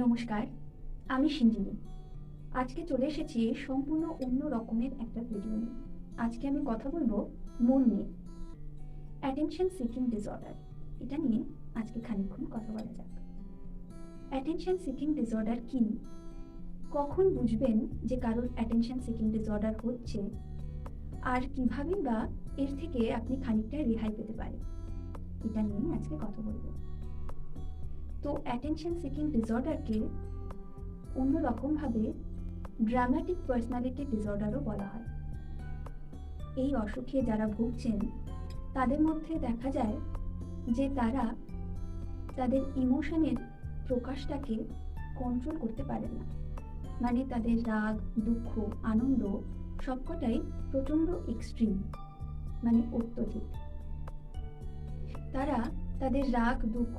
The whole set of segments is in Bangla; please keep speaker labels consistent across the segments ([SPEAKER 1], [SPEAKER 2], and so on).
[SPEAKER 1] নমস্কার, আমি সিঞ্জিনী। আজকে চলে এসেছি সম্পূর্ণ অন্য রকমের একটা ভিডিও নিয়ে। আজকে আমি কথা বলব মন নিয়ে অ্যাটেনশন সিকিং ডিসঅর্ডার এটা নিয়ে আজকে খানিকক্ষণ কথা বলা যাক। অ্যাটেনশন সিকিং ডিসঅর্ডার কি? কখন বুঝবেন যে কারোর অ্যাটেনশন সিকিং ডিসঅর্ডার হচ্ছে? আর কীভাবে বা এর থেকে আপনি খানিকটা রেহাই পেতে পারেন? এটা নিয়ে আজকে কথা বলব। তো অ্যাটেনশন সিকিং ডিসঅর্ডারকে অন্যরকমভাবে ড্রামাটিক পার্সোনালিটি ডিসঅর্ডারও বলা হয়। এই অসুখে যারা ভুগছেন, তাদের মধ্যে দেখা যায় যে তারা তাদের ইমোশনের প্রকাশটাকে কন্ট্রোল করতে পারেন না। মানে তাদের রাগ, দুঃখ, আনন্দ সবকটাই প্রচণ্ড এক্সট্রিম মানে অত্যধিক। তারা তাদের রাগ, দুঃখ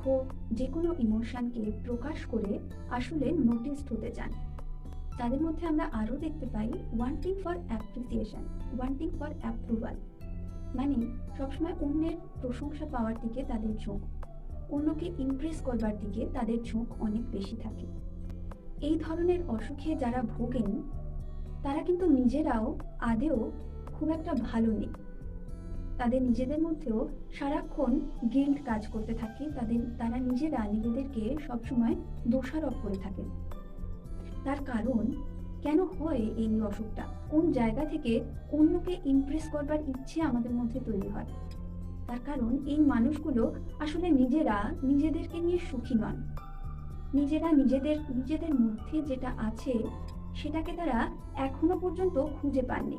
[SPEAKER 1] যে কোনো ইমোশনকে প্রকাশ করে আসলে নোটিসড হতে চান। তাদের মধ্যে আমরা আরও দেখতে পাই wanting for appreciation wanting for approval মানে সবসময় অন্যের প্রশংসা পাওয়ার দিকে তাদের ঝোঁক, অন্যকে ইমপ্রেস করবার দিকে তাদের ঝোঁক অনেক বেশি থাকে। এই ধরনের অসুখে যারা ভোগেন, তারা কিন্তু নিজেরাও আদেও খুব একটা ভালো নেই। তাদের নিজেদের মধ্যেও সারাক্ষণ গিল্ড কাজ করতে থাকে। তাদের, তারা নিজেরা নিজেদেরকে সবসময় দোষারোপ করে থাকেন তার কারণ, কেন হয় এই অসুখটা? কোন জায়গা থেকে অন্যকে ইমপ্রেস করবার ইচ্ছে আমাদের মধ্যে তৈরি হয়? তার কারণ, এই মানুষগুলো আসলে নিজেরা নিজেদেরকে নিয়ে সুখী নন। নিজেরা নিজেদের নিজেদের মধ্যে যেটা আছে, সেটাকে তারা এখনও পর্যন্ত খুঁজে পাননি।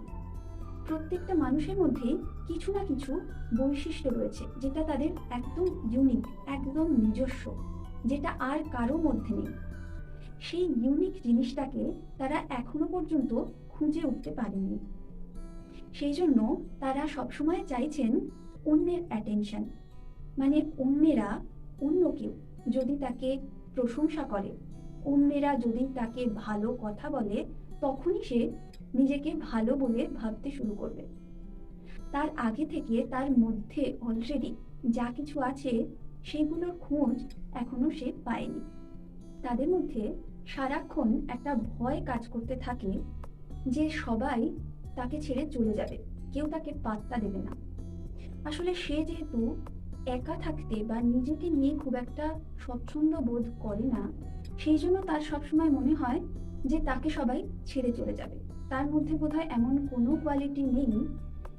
[SPEAKER 1] প্রত্যেকটা মানুষের মধ্যে কিছু না কিছু বৈশিষ্ট্য রয়েছে, যেটা তাদের একদম ইউনিক একদম নিজস্ব, যেটা আর কারও মধ্যে নেই। সেই ইউনিক জিনিসটাকে তারা এখনও পর্যন্ত খুঁজে উঠতে পারেননি। সেই জন্য তারা সবসময় চাইছেন অন্যের অ্যাটেনশন মানে অন্যেরা অন্য কেউ যদি তাকে প্রশংসা করে, অন্যেরা যদি তাকে ভালো কথা বলে, তখনই সে নিজেকে ভালো বলে ভাবতে শুরু করবে। তার আগে থেকে তার মধ্যে অলরেডি যা কিছু আছে, সেগুলোর খোঁজ এখনও সে পায়নি। তাদের মধ্যে সারাক্ষণ একটা ভয় কাজ করতে থাকে যে সবাই তাকে ছেড়ে চলে যাবে, কেউ তাকে পাত্তা দেবে না। আসলে সে যেহেতু একা থাকতে বা নিজেকে নিয়ে খুব একটা স্বচ্ছন্দ বোধ করে না, সেই জন্য তার সবসময় মনে হয় যে তাকে সবাই ছেড়ে চলে যাবে। তার মধ্যে বোধহয় এমন কোনো কোয়ালিটি নেই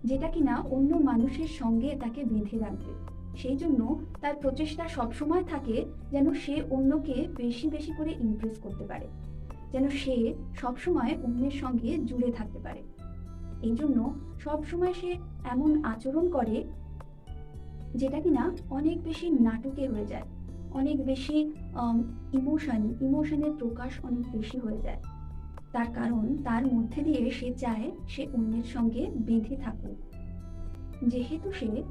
[SPEAKER 1] যেটা কিনা অন্য মানুষের সঙ্গে তাকে বেঁধে রাখবে। সেই জন্য তার প্রচেষ্টা সবসময় থাকে যেন সে অন্যকে বেশি বেশি করে ইমপ্রেস করতে পারে। যেন সে সবসময় অন্যের সঙ্গে জুড়ে থাকতে পারে। এই জন্য সবসময় সে এমন আচরণ করে যেটা কিনা অনেক বেশি নাটকে হয়ে যায়। অনেক বেশি ইমোশন ইমোশনের প্রকাশ অনেক বেশি হয়ে যায়। তার কারণ, তার মধ্যে দিয়ে সে চায় সে অন্যের সঙ্গে বেঁধে থাকুক। যেহেতু সে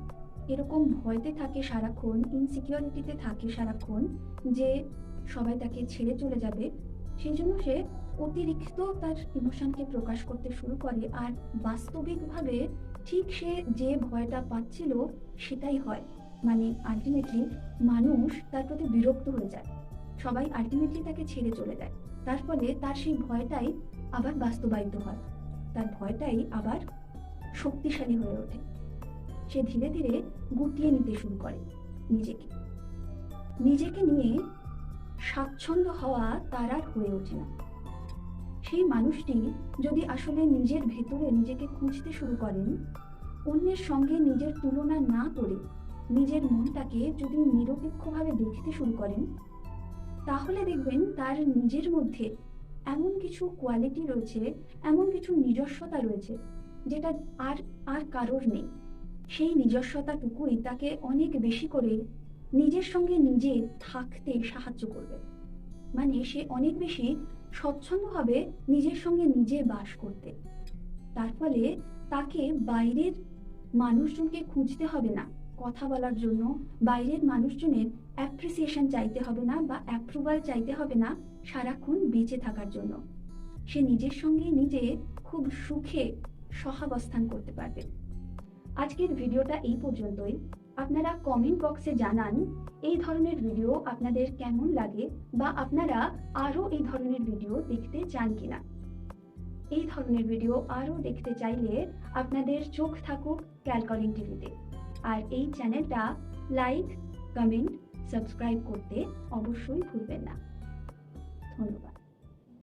[SPEAKER 1] এরকম ভয়তে থাকে সারাক্ষণ ইনসিকিউরিটিতে থাকে সারাক্ষণ যে সবাই তাকে ছেড়ে চলে যাবে সেই জন্য সে অতিরিক্ত তার ইমোশনকে প্রকাশ করতে শুরু করে আর বাস্তবিকভাবে ঠিক সে যে ভয়টা পাচ্ছিল সেটাই হয়। মানে আলটিমেটলি মানুষ তার প্রতি বিরক্ত হয়ে যায়। সবাই আলটিমেটলি তাকে ছেড়ে চলে যায়। তার ফলে তার সেই ভয়টাই আবার বাস্তবায়িত হয়। তার ভয়টাই আবার শক্তিশালী হয়ে ওঠে। সে ধীরে ধীরে গুটিয়ে নিতে শুরু করে নিজেকে। নিজেকে নিয়ে স্বাচ্ছন্দ্য হওয়া তার আর হয়ে ওঠে না। সেই মানুষটি যদি আসলে নিজের ভেতরে নিজেকে খুঁজতে শুরু করেন, অন্যের সঙ্গে নিজের তুলনা না করে নিজের মনটাকে যদি নিরপেক্ষভাবে দেখতে শুরু করেন, তাহলে দেখবেন তার নিজের মধ্যে এমন কিছু কোয়ালিটি রয়েছে, এমন কিছু নিজস্বতা রয়েছে, যেটা আর আর কারোর নেই। সেই নিজস্বতাটুকুই তাকে অনেক বেশি করে নিজের সঙ্গে নিজে থাকতে সাহায্য করবে। মানে সে অনেক বেশি স্বচ্ছন্দ হবে নিজের সঙ্গে নিজে বাস করতে। তার ফলে তাকে বাইরের মানুষজনকে খুঁজতে হবে না। কথা বলার জন্য বাইরের মানুষজনের অ্যাপ্রিসিয়েশন চাইতে হবে না বা অ্যাপ্রুভাল চাইতে হবে না সারাক্ষণ বেঁচে থাকার জন্য। সে নিজের সঙ্গে নিজে খুব সুখে সহাবস্থান করতে পারবে। আজকের ভিডিওটা এই পর্যন্তই। আপনারা কমেন্ট বক্সে জানান, এই ধরনের ভিডিও আপনাদের কেমন লাগে বা আপনারা আরও এই ধরনের ভিডিও দেখতে চান কিনা? এই ধরনের ভিডিও আরও দেখতে চাইলে আপনাদের চোখ থাকুক ক্যালকলিং টিভিতে। আর এই চ্যানেলটা লাইক কমেন্ট সাবস্ক্রাইব করতে অবশ্যই ভুলবেন না। ধন্যবাদ।